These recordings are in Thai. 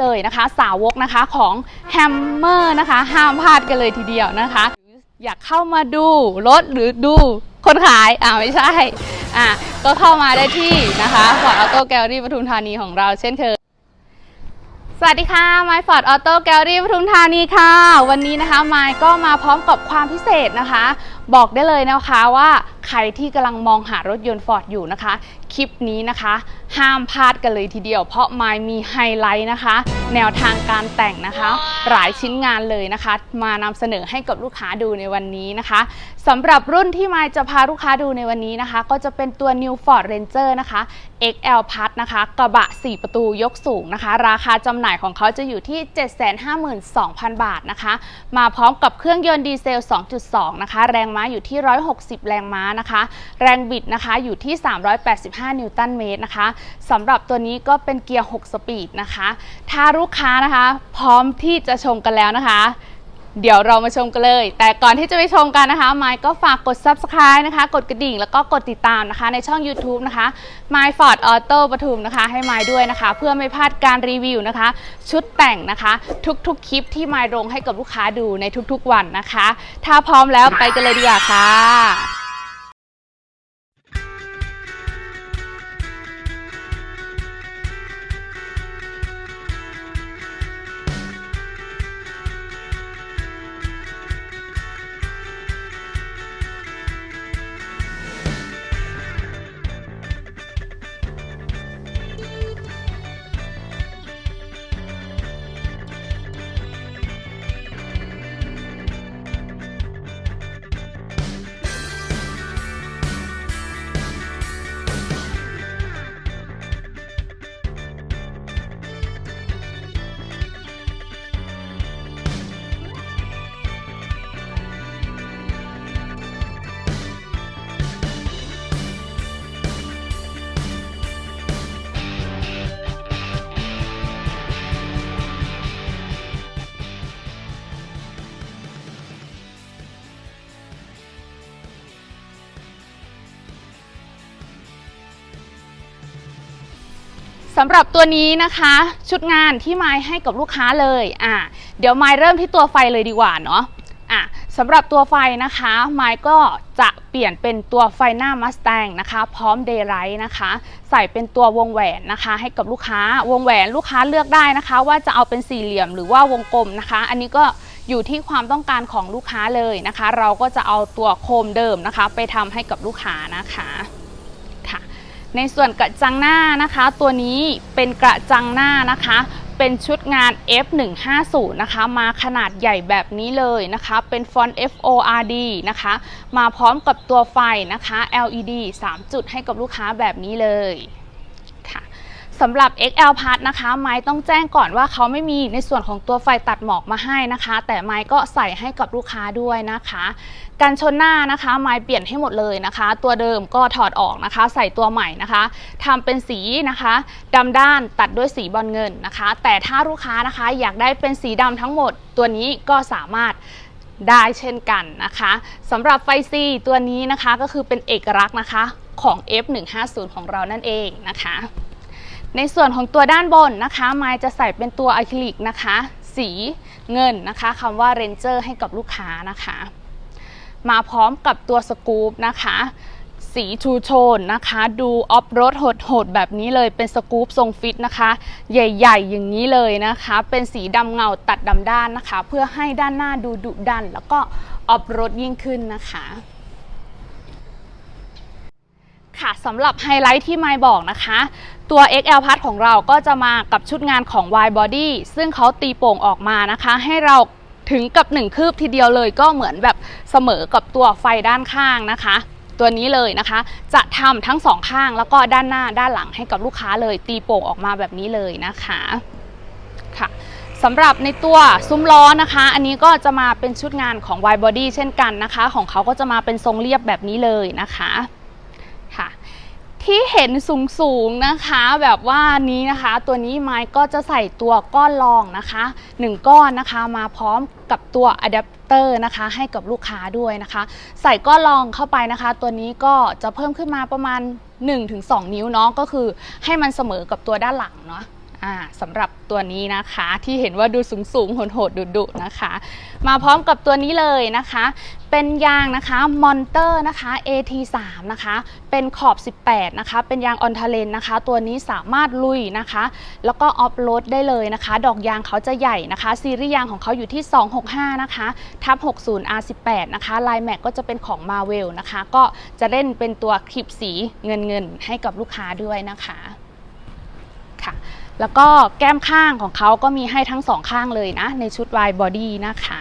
เลยนะคะ สาวกนะคะของแฮมเมอร์นะคะ ห้ามพลาดกันเลยทีเดียวนะคะ อยากเข้ามาดูรถหรือดูคนขายอ่าไม่ใช่อะก็เข้ามาได้ที่นะคะฟอร์ดออโต้แกลลี่ปทุมธานีของเราเช่นเคยสวัสดีค่ะ m y Ford Auto Gallery ปทุมธานีค่ะ วันนี้นะคะ m y ก็มาพร้อมกับความพิเศษนะคะ บอกได้เลยนะคะว่าใครที่กำลังมองหารถยนต์ Ford อยู่นะคะ คลิปนี้นะคะห้ามพลาดกันเลยทีเดียว เพราะ m y มีไฮไลท์นะคะ แนวทางการแต่งนะคะ หลายชิ้นงานเลยนะคะ มานำเสนอให้กับลูกค้าดูในวันนี้นะคะสำหรับรุ่นที่ m y จะพาลูกค้าดูในวันนี้นะคะ ก็จะเป็นตัว New Ford Ranger นะคะ XL Plus นะคะกระบะ 4 ประตูยกสูงนะคะ ราคาจำหน่ายของเขาจะอยู่ที่ 752,000 บาทนะคะ มาพร้อมกับเครื่องยนต์ดีเซล 2.2 นะคะ แรงม้าอยู่ที่ 160 แรงม้านะคะ แรงบิดนะคะอยู่ที่ 385 นิวตันเมตรนะคะสำหรับตัวนี้ก็เป็นเกียร์ 6 สปีดนะคะ ถ้าลูกค้านะคะ พร้อมที่จะชมกันแล้วนะคะ เดี๋ยวเรามาชมกันเลย แต่ก่อนที่จะไปชมกันนะคะ ไมค์ก็ฝากกด subscribe นะคะ กดกระดิ่งแล้วก็กดติดตามนะคะ ในช่อง YouTube นะคะ My Ford Auto ปทุมนะคะ ให้ไมค์ด้วยนะคะ เพื่อไม่พลาดการรีวิวนะคะ ชุดแต่งนะคะ ทุกๆคลิปที่ไมค์ลงให้กับลูกค้าดูในทุกๆวันนะคะ ถ้าพร้อมแล้วไปกันเลยดีกว่าค่ะ สำหรับตัวนี้นะคะ ชุดงานที่ไม้ให้กับลูกค้าเลยอะเดี๋ยวไม้เริ่มที่ตัวไฟเลยดีกว่าเนาะอะสำหรับตัวไฟนะคะ ไม้ก็จะเปลี่ยนเป็นตัวไฟหน้า Mustang นะคะ พร้อม Daylight นะคะ ใส่เป็นตัววงแหวนนะคะ ให้กับลูกค้าวงแหวนลูกค้าเลือกได้นะคะ ว่าจะเอาเป็นสี่เหลี่ยมหรือว่าวงกลมนะคะ อันนี้ก็อยู่ที่ความต้องการของลูกค้าเลยนะคะ เราก็จะเอาตัวโคมเดิมนะคะ ไปทำให้กับลูกค้านะคะ ในส่วนกระจังหน้านะคะ ตัวนี้เป็นกระจังหน้านะคะ เป็นชุดงาน F150 นะคะ มาขนาดใหญ่แบบนี้เลยนะคะ เป็นฟอนต์ FORD นะคะ มาพร้อมกับตัวไฟนะคะ LED 3 จุดให้กับลูกค้าแบบนี้เลย สำหรับ XL Part นะคะไม้ต้องแจ้งก่อนว่าเขาไม่มีในส่วนของตัวไฟตัดหมอกมาให้นะคะ แต่ไม้ก็ใส่ให้กับลูกค้าด้วยนะคะการชนหน้านะคะไม้เปลี่ยนให้หมดเลยนะคะ ตัวเดิมก็ถอดออกนะคะ ใส่ตัวใหม่นะคะทำเป็นสีนะคะดำด้านตัดด้วยสีบอลเงินนะคะ แต่ถ้าลูกค้านะคะอยากได้เป็นสีดำทั้งหมด ตัวนี้ก็สามารถได้เช่นกันนะคะสำหรับไฟซีตัวนี้นะคะก็คือเป็นเอกลักษณ์นะคะของ F150 ของเรานั่นเองนะคะ ในส่วนของตัวด้านบนนะคะ ไม้จะใส่เป็นตัวอะคริลิกนะคะ สีเงินนะคะคำว่า Ranger ให้กับลูกค้านะคะ มาพร้อมกับตัวสกู๊ปนะคะ สีชูโชนนะคะ ดูออฟโรดโหดๆแบบนี้เลยเป็นสกู๊ปทรงฟิตนะคะ ใหญ่ๆ อย่างนี้เลยนะคะ เป็นสีดำเงาตัดดำด้านนะคะ เพื่อให้ด้านหน้าดูดุดัน แล้วก็ออฟโรดยิ่งขึ้นนะคะ ค่ะ สำหรับไฮไลท์ที่ไม่บอกนะคะ ตัว XL Plus ของเราก็จะมากับชุดงานของ Y Body ซึ่งเขาตีโป่งออกมานะคะ ให้เราถึงกับ 1 คืบทีเดียวเลยก็เหมือนแบบเสมอกับตัวไฟด้านข้างนะคะ ตัวนี้เลยนะคะ จะทำทั้งสองข้างแล้วก็ด้านหน้าด้านหลังให้กับลูกค้าเลยตีโป่งออกมาแบบนี้เลยนะคะค่ะสำหรับในตัวซุ้มล้อนะคะ อันนี้ก็จะมาเป็นชุดงานของ Y Body เช่นกันนะคะ ของเขาก็จะมาเป็นทรงเรียบแบบนี้เลยนะคะ ที่เห็นสูงๆนะคะ แบบว่านี้นะคะ ตัวนี้ไม้ก็จะใส่ตัวก้อนรองนะคะ1ก้อนนะคะมาพร้อมกับตัวอะแดปเตอร์นะคะ ให้กับลูกค้าด้วยนะคะ ใส่ก้อนรองเข้าไปนะคะ ตัวนี้ก็จะเพิ่มขึ้นมาประมาณ 1-2 นิ้วเนาะก็คือให้มันเสมอกับตัวด้านหลังเนาะ สำหรับตัวนี้นะคะที่เห็นว่าดูสูงสูงๆโหดโหดดุดุๆนะคะ มาพร้อมกับตัวนี้เลยนะคะ เป็นยางนะคะมอนเตอร์นะคะ AT3 นะคะ เป็นขอบ 18 นะคะ เป็นยางออนทาเลนนะคะ ตัวนี้สามารถลุยนะคะ แล้วก็ออฟโรดได้เลยนะคะ ดอกยางเขาจะใหญ่นะคะ ซีรีส์ยางของเขาอยู่ที่ 265 นะคะทับ60 R18 นะคะลายแม็กก็จะเป็นของ Marvel นะคะ ก็จะเล่นเป็นตัวคลิปสีเงินเงินๆให้กับลูกค้าด้วยนะคะค่ะ แล้วก็แก้มข้างของเขาก็มีให้ทั้งสองข้างเลยนะ ในชุด wide body นะคะ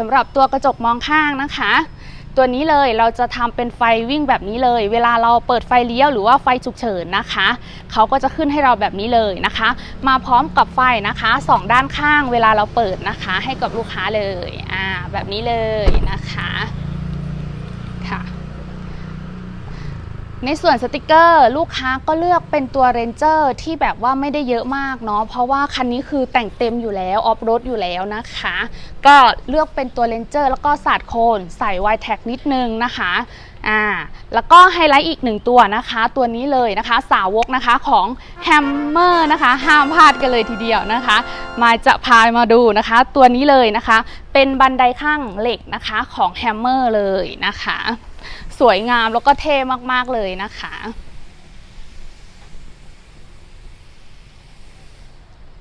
สำหรับตัวกระจกมองข้างนะคะ ตัวนี้เลยเราจะทำเป็นไฟวิ่งแบบนี้เลย เวลาเราเปิดไฟเลี้ยวหรือว่าไฟฉุกเฉินนะคะ เขาก็จะขึ้นให้เราแบบนี้เลยนะคะ มาพร้อมกับไฟนะคะสองด้านข้างเวลาเราเปิดนะคะ ให้กับลูกค้าเลยอ่าแบบนี้เลยนะคะค่ะ ในส่วนสติกเกอร์ลูกค้าก็เลือกเป็นตัวเรนเจอร์ที่แบบว่าไม่ได้เยอะมากเนาะเพราะว่าคันนี้คือแต่งเต็มอยู่แล้วออฟโรดอยู่แล้วนะคะ ก็เลือกเป็นตัวเรนเจอร์แล้วก็สาดโคนใส่ไวแท็กนิดนึงนะคะอ่าแล้วก็ไฮไลท์อีกหนึ่งตัวนะคะ ตัวนี้เลยนะคะ สาวกนะคะของแฮมเมอร์นะคะ ห้ามพลาดกันเลยทีเดียวนะคะ มาจะพามาดูนะคะ ตัวนี้เลยนะคะ เป็นบันไดข้างเหล็กนะคะของแฮมเมอร์เลยนะคะ สวยงามแล้วก็เท่มากๆเลยนะคะ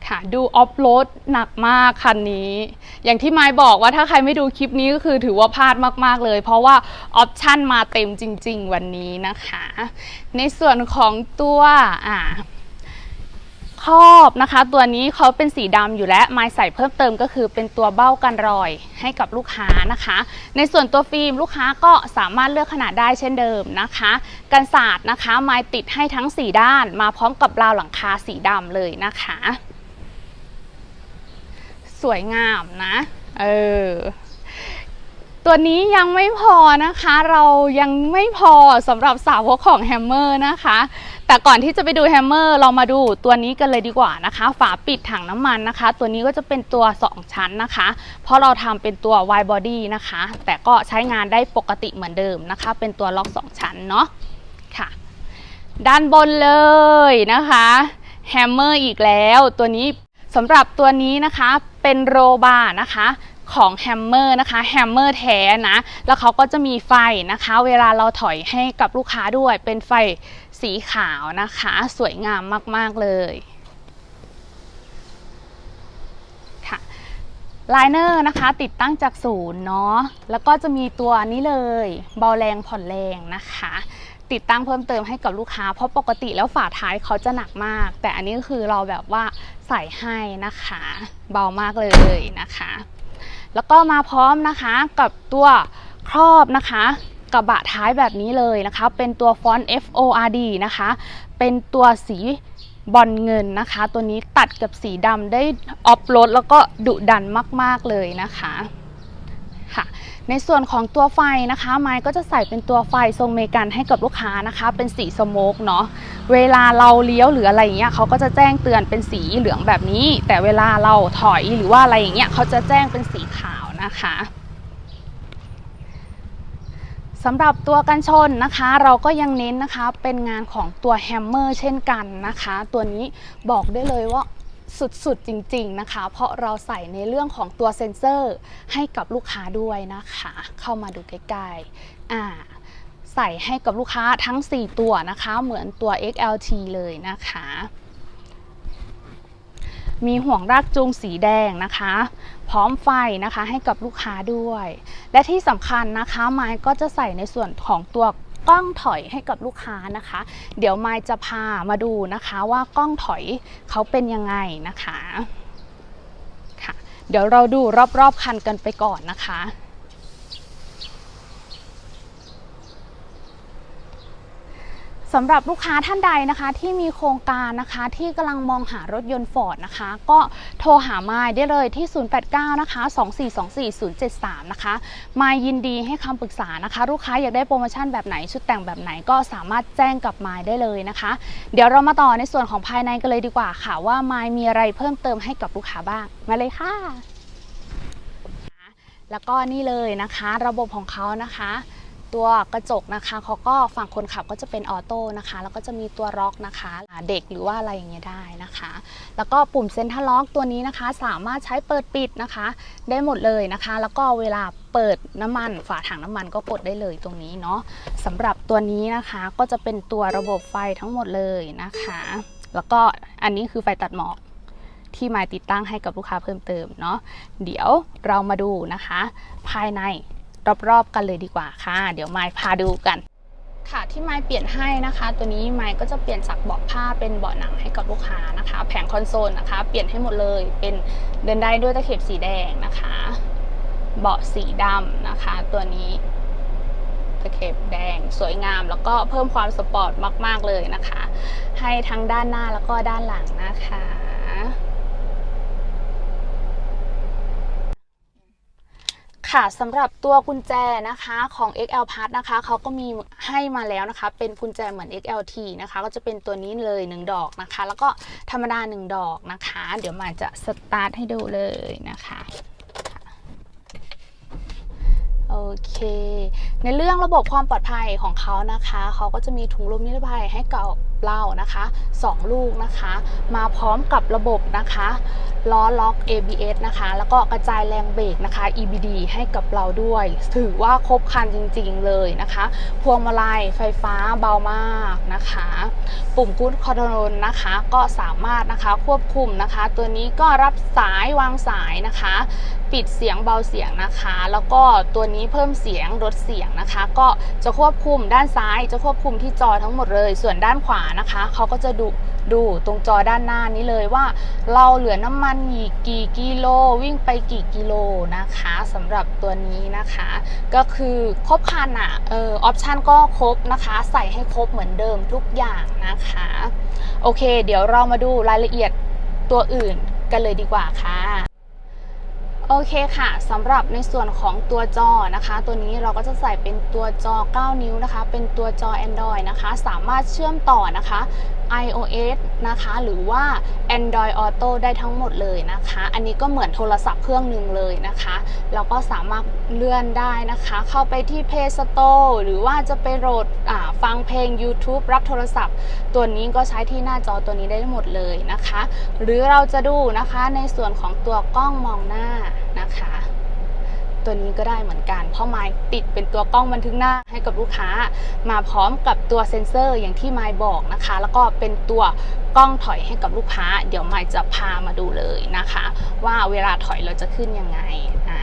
ค่ะดูออฟโรดหนักมากคันนี้ อย่างที่ไม้บอกว่าถ้าใครไม่ดูคลิปนี้ก็คือถือว่าพลาดมากๆเลย เพราะว่าออปชั่นมาเต็มจริง ๆ วันนี้นะคะ ในส่วนของตัวอ่า ครอบนะคะ ตัวนี้เขาเป็นสีดำอยู่แล้วไม้ใส่เพิ่มเติมก็คือเป็นตัวเบ้ากันรอยให้กับลูกค้านะคะ ในส่วนตัวฟิล์มลูกค้าก็สามารถเลือกขนาดได้เช่นเดิมนะคะกันศาสตร์นะคะไม้ติดให้ทั้ง 4 ด้าน มาพร้อมกับราวหลังคาสีดำเลยนะคะ สวยงามนะ เออ ตัวนี้ยังไม่พอนะคะเรายังไม่พอสำหรับสาวกของแฮมเมอร์นะคะ แต่ก่อนที่จะไปดูแฮมเมอร์เรามาดูตัวนี้กันเลยดีกว่านะคะ ฝาปิดถังน้ำมันนะคะ ตัวนี้ก็จะเป็นตัว 2 ชั้นนะคะ เพราะเราทำเป็นตัว wide body นะคะ แต่ก็ใช้งานได้ปกติเหมือนเดิมนะคะ เป็นตัวล็อก 2 ชั้นเนาะค่ะ ด้านบนเลยนะคะแฮมเมอร์อีกแล้วตัวนี้สำหรับตัวนี้นะคะเป็นโรบาร์นะคะ ของแฮมเมอร์นะคะแฮมเมอร์แท้นะ แล้วเขาก็จะมีไฟนะคะ เวลาเราถอยให้กับลูกค้าด้วย เป็นไฟสีขาวนะคะ สวยงามมากๆเลยค่ะไลเนอร์นะคะติดตั้งจากศูนย์เนาะแล้วก็จะมีตัวนี้เลยเบาแรงผ่อนแรงนะคะ ติดตั้งเพิ่มเติมให้กับลูกค้า เพราะปกติแล้วฝาท้ายเขาจะหนักมาก แต่อันนี้ก็คือเราแบบว่าใส่ให้นะคะ เบามากเลยนะคะ แล้วก็มาพร้อมนะคะกับตัวครอบนะคะกระบะท้ายแบบนี้เลยนะคะ เป็นตัวฟอนต์ F O R D นะคะ เป็นตัวสีบอลเงินนะคะ ตัวนี้ตัดกับสีดำได้ออฟโรดแล้วก็ดุดันมาก ๆ เลยนะคะค่ะ ในส่วนของตัวไฟนะคะไม้ก็จะใส่เป็นตัวไฟทรงเมกันให้กับลูกค้านะคะ เป็นสีสโมกเนาะเวลาเราเลี้ยวหรืออะไรอย่างเงี้ยเขาก็จะแจ้งเตือนเป็นสีเหลืองแบบนี้ แต่เวลาเราถอยหรือว่าอะไรอย่างเงี้ยเขาจะแจ้งเป็นสีขาวนะคะสำหรับตัวกันชนนะคะ เราก็ยังเน้นนะคะเป็นงานของตัวแฮมเมอร์เช่นกันนะคะ ตัวนี้บอกได้เลยว่า สุดๆจริงๆนะคะ เพราะเราใส่ในเรื่องของตัวเซ็นเซอร์ให้กับลูกค้าด้วยนะคะ เข้ามาดูใกล้ๆอ่าใส่ให้กับลูกค้าทั้ง 4 ตัวนะคะ เหมือนตัว XLT เลยนะคะ มีห่วงรากจูงสีแดงนะคะ พร้อมไฟนะคะให้กับลูกค้าด้วย และที่สำคัญนะคะไม้ก็จะใส่ในส่วนของตัว กล้องถอยให้กับลูกค้านะคะ เดี๋ยวไมจะพามาดูนะคะว่ากล้องถอยเขาเป็นยังไงนะคะค่ะ เดี๋ยวเราดูรอบๆคันกันไปก่อนนะคะ สำหรับลูกค้าท่านใดนะคะที่มีโครงการนะคะที่กำลังมองหารถยนต์ฟอร์ดนะคะ ก็โทรหาไมายได้เลยที่ 089 นะคะ 2424073 นะคะไมายยินดีให้คำปรึกษานะคะ ลูกค้าอยากได้โปรโมชั่นแบบไหนชุดแต่งแบบไหนก็สามารถแจ้งกับไมายได้เลยนะคะ เดี๋ยวเรามาต่อในส่วนของภายในกันเลยดีกว่าค่ะ ว่าไมายมีอะไรเพิ่มเติมให้กับลูกค้าบ้างมาเลยค่ะ แล้วก็นี่เลยนะคะ ระบบของเขานะคะ ตัวกระจกนะคะเขาก็ฝั่งคนขับก็จะเป็นออโต้นะคะ แล้วก็จะมีตัวล็อกนะคะอ่าเด็กหรือว่าอะไรอย่างเงี้ยได้นะคะ แล้วก็ปุ่มเซ็นทรัลล็อกตัวนี้นะคะ สามารถใช้เปิดปิดนะคะ ได้หมดเลยนะคะ แล้วก็เวลาเปิดน้ำมันฝาถังน้ำมันก็กดได้เลยตรงนี้เนาะสำหรับตัวนี้นะคะก็จะเป็นตัวระบบไฟทั้งหมดเลยนะคะ แล้วก็อันนี้คือไฟตัดหมอกที่มาติดตั้งให้กับลูกค้าเพิ่มเติมเนาะเดี๋ยวเรามาดูนะคะ ภายใน รอบๆกันเลยดีกว่าค่ะ เดี๋ยวไมายพาดูกันค่ะที่ไม้เปลี่ยนให้นะคะ ตัวนี้ไม้ก็จะเปลี่ยนจากเบาะผ้าเป็นเบาะหนังให้กับลูกค้านะคะ แผงคอนโซลนะคะ เปลี่ยนให้หมดเลยเป็นเดินได้ด้วยตะเข็บสีแดงนะคะ เบาะสีดำนะคะ ตัวนี้ตะเข็บแดงสวยงาม แล้วก็เพิ่มความสปอร์ตมาก ๆเลยนะคะ ให้ทั้งด้านหน้าแล้วก็ด้านหลังนะคะ ค่ะสำหรับตัวกุญแจนะคะของ XL Part นะคะเขาก็มีให้มาแล้วนะคะ เป็นกุญแจเหมือน XLT นะคะ ก็จะเป็นตัวนี้เลย 1 ดอกนะคะ แล้วก็ธรรมดา 1 ดอกนะคะ เดี๋ยวมาจะสตาร์ทให้ดูเลยนะคะค่ะโอเค ในเรื่องระบบความปลอดภัยของเขานะคะ เขาก็จะมีถุงลมนิรภัยให้กับเรานะคะ 2 ลูกนะคะ มาพร้อมกับระบบนะคะล้อล็อก ABS นะคะ แล้วก็กระจายแรงเบรกนะคะ EBD ให้กับเราด้วย ถือว่าครบครันจริงๆเลยนะคะ พวงมาลัยไฟฟ้าเบามากนะคะ ปุ่มกู๊ดคอนโทรลนะคะ ก็สามารถนะคะควบคุมนะคะ ตัวนี้ก็รับสายวางสายนะคะ ปิดเสียงเบาเสียงนะคะ แล้วก็ตัวนี้เพิ่มเสียงลดเสียงนะคะ ก็จะควบคุมด้านซ้ายจะควบคุมที่จอทั้งหมดเลย ส่วนด้านขวานะคะ เขาก็จะดูดูตรงจอด้านหน้านี้เลยว่า เราเหลือน้ำมันอีกกี่กิโลวิ่งไปกี่กิโลนะคะสำหรับตัวนี้นะคะ ก็คือครบคันอะเออออปชันก็ครบนะคะ ใส่ให้ครบเหมือนเดิมทุกอย่างนะคะ โอเค เดี๋ยวเรามาดูรายละเอียดตัวอื่นกันเลยดีกว่าค่ะ โอเคค่ะสำหรับในส่วนของตัวจอนะคะ ตัวนี้เราก็จะใส่เป็นตัวจอ 9 นิ้วนะคะ เป็นตัวจอ Android นะคะ สามารถเชื่อมต่อนะคะ iOS นะคะ หรือว่า Android Auto ได้ทั้งหมดเลยนะคะ อันนี้ก็เหมือนโทรศัพท์เครื่องหนึ่งเลยนะคะเราก็สามารถเลื่อนได้นะคะ เข้าไปที่ Play Store หรือว่าจะไปโหลดฟังเพลง YouTube รับโทรศัพท์ ตัวนี้ก็ใช้ที่หน้าจอตัวนี้ได้หมดเลยนะคะ หรือเราจะดูนะคะในส่วนของตัวกล้องมองหน้านะคะ ตัวนี้ก็ได้เหมือนกัน เพราะไมค์ติดเป็นตัวกล้องบันทึกหน้าให้กับลูกค้า มาพร้อมกับตัวเซ็นเซอร์อย่างที่ไมค์บอกนะคะ แล้วก็เป็นตัวกล้องถอยให้กับลูกค้า เดี๋ยวไมค์จะพามาดูเลยนะคะ ว่าเวลาถอยเราจะขึ้นยังไงอ่า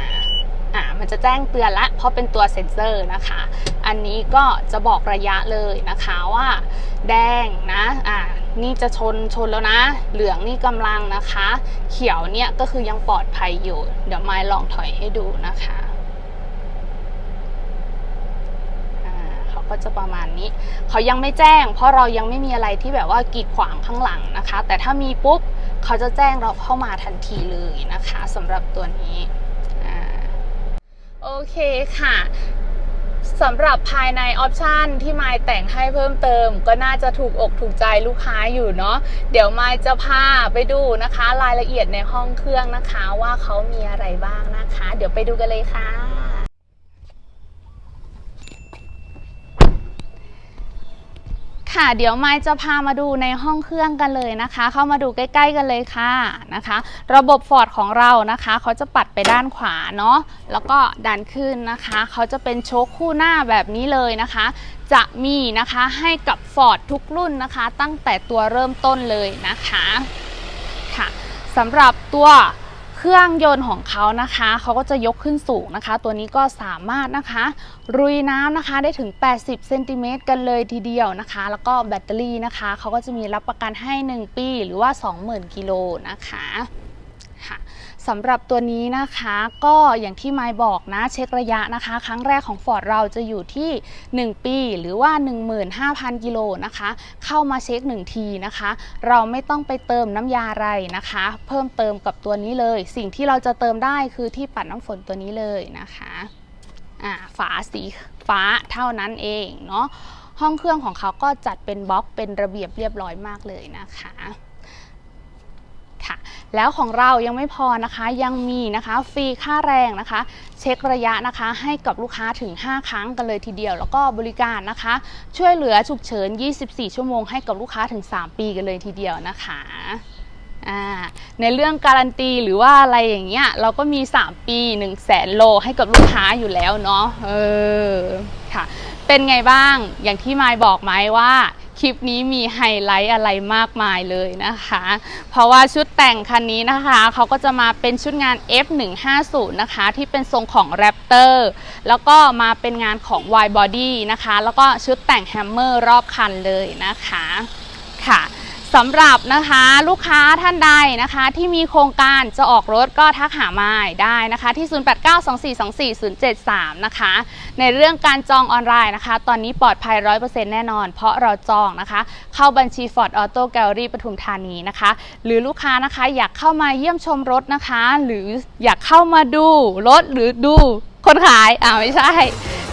อ่ามันจะแจ้งเตือนละเพราะเป็นตัวเซ็นเซอร์นะคะ อันนี้ก็จะบอกระยะเลยนะคะว่า แดงนะอ่า นี่จะชนชนแล้วนะ เหลืองนี่กำลังนะคะ เขียวเนี่ยก็คือยังปลอดภัยอยู่ เดี๋ยวไม้ลองถอยให้ดูนะคะอ่าเขาก็จะประมาณนี้ เขายังไม่แจ้ง เพราะเรายังไม่มีอะไรที่แบบว่ากีดขวางข้างหลังนะคะ แต่ถ้ามีปุ๊บเขาจะแจ้งเราเข้ามาทันทีเลยนะคะสำหรับตัวนี้อ่าโอเคค่ะ สำหรับภายในออปชันที่ไมายแต่งให้เพิ่มเติม ก็น่าจะถูกอกถูกใจลูกค้าอยู่เนาะเดี๋ยวไมายจะพาไปดูนะคะ รายละเอียดในห้องเครื่องนะคะ ว่าเขามีอะไรบ้างนะคะ เดี๋ยวไปดูกันเลยค่ะ ค่ะ เดี๋ยวไมค์จะพามาดูในห้องเครื่องกันเลยนะคะ เข้ามาดูใกล้ๆกันเลยค่ะนะคะ ระบบฟอร์ดของเรานะคะเขาจะปัดไปด้านขวาเนาะแล้วก็ดันขึ้นนะคะเขาจะเป็นโชคคู่หน้าแบบนี้เลยนะคะ จะมีนะคะให้กับฟอร์ดทุกรุ่นนะคะ ตั้งแต่ตัวเริ่มต้นเลยนะคะค่ะสำหรับตัว ครื่องยนต์ของเขานะคะ เขาก็จะยกขึ้นสูงนะคะ ตัวนี้ก็สามารถนะคะรุยน้ำนะคะได้ถึง 80 เซนติเมตรกันเลยทีเดียวนะคะ แล้วก็แบตเตอรี่นะคะ เขาก็จะมีรับประกันให้ 1 ปีหรือว่า 20,000 กิโลนะคะค่ะ สำหรับตัวนี้นะคะก็อย่างที่ไมค์บอกนะเช็คระยะนะคะ ครั้งแรกของ Ford เราจะอยู่ที่ 1 ปี หรือว่า 15,000 กิโลนะคะ เข้ามาเช็ค 1 ทีนะคะ เราไม่ต้องไปเติมน้ำยาอะไรนะคะ เพิ่มเติมกับตัวนี้เลย สิ่งที่เราจะเติมได้คือที่ปัดน้ำฝนตัวนี้เลยนะคะอ่าฝาสีฟ้าเท่านั้นเองเนาะห้องเครื่องของเขาก็จัดเป็นบล็อกเป็นระเบียบเรียบร้อยมากเลยนะคะ ค่ะ แล้วของเรายังไม่พอนะคะยังมีนะคะฟรีค่าแรงนะคะ เช็คระยะนะคะให้กับลูกค้าถึง 5 ครั้งกันเลยทีเดียว แล้วก็บริการนะคะ ช่วยเหลือฉุกเฉิน 24 ชั่วโมงให้กับลูกค้าถึง 3 ปีกันเลยทีเดียวนะคะในเรื่องการันตีหรือว่าอะไรอย่างเงี้ยเราก็มี 3 ปี 1 0 0 0 0แสนโลให้กับลูกค้าอยู่แล้วเนาะเออค่ะ เป็นไงบ้างอย่างที่มายบอกไหมว่า ลิปนี้มีไฮไลท์อะไรมากมายเลยนะคะ เพราะว่าชุดแต่งคันนี้นะคะเขาก็จะมาเป็นชุดงาน F150 นะคะที่เป็นทรงของ Raptor แล้วก็มาเป็นงานของ Y Body นะคะ แล้วก็ชุดแต่งแฮมเมอร์รอบคันเลยนะคะค่ะ สำหรับนะคะลูกค้าท่านใดนะคะที่มีโครงการจะออกรถก็ทักหามาได้นะคะที่ 0892424073 นะคะ ในเรื่องการจองออนไลน์นะคะ ตอนนี้ปลอดภัย 100%แน่นอน เพราะเราจองนะคะ เข้าบัญชี Ford Auto Gallery ปทุมธานีนะคะ หรือลูกค้านะคะอยากเข้ามาเยี่ยมชมรถนะคะ หรืออยากเข้ามาดูรถหรือดู คนขายอ่าไม่ใช่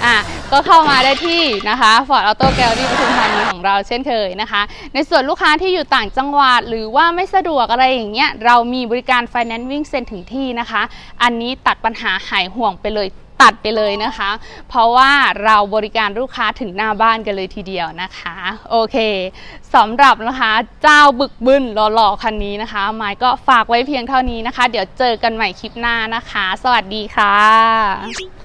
อะก็เข้ามาได้ที่นะคะ Ford Auto Gallery ปทุมธานีของเราเช่นเคยนะคะ ในส่วนลูกค้าที่อยู่ต่างจังหวัดหรือว่าไม่สะดวกอะไรอย่างเงี้ยเรามีบริการ Finance วิ่งเซ็นถึงที่นะคะ อันนี้ตัดปัญหาหายห่วงไปเลย ตัดไปเลยนะคะ เพราะว่าเราบริการลูกค้าถึงหน้าบ้านกันเลยทีเดียวนะคะ โอเคสำหรับนะคะเจ้าบึกบึนหล่อๆคันนี้นะคะไม้ก็ฝากไว้เพียงเท่านี้นะคะ เดี๋ยวเจอกันใหม่คลิปหน้านะคะ สวัสดีค่ะ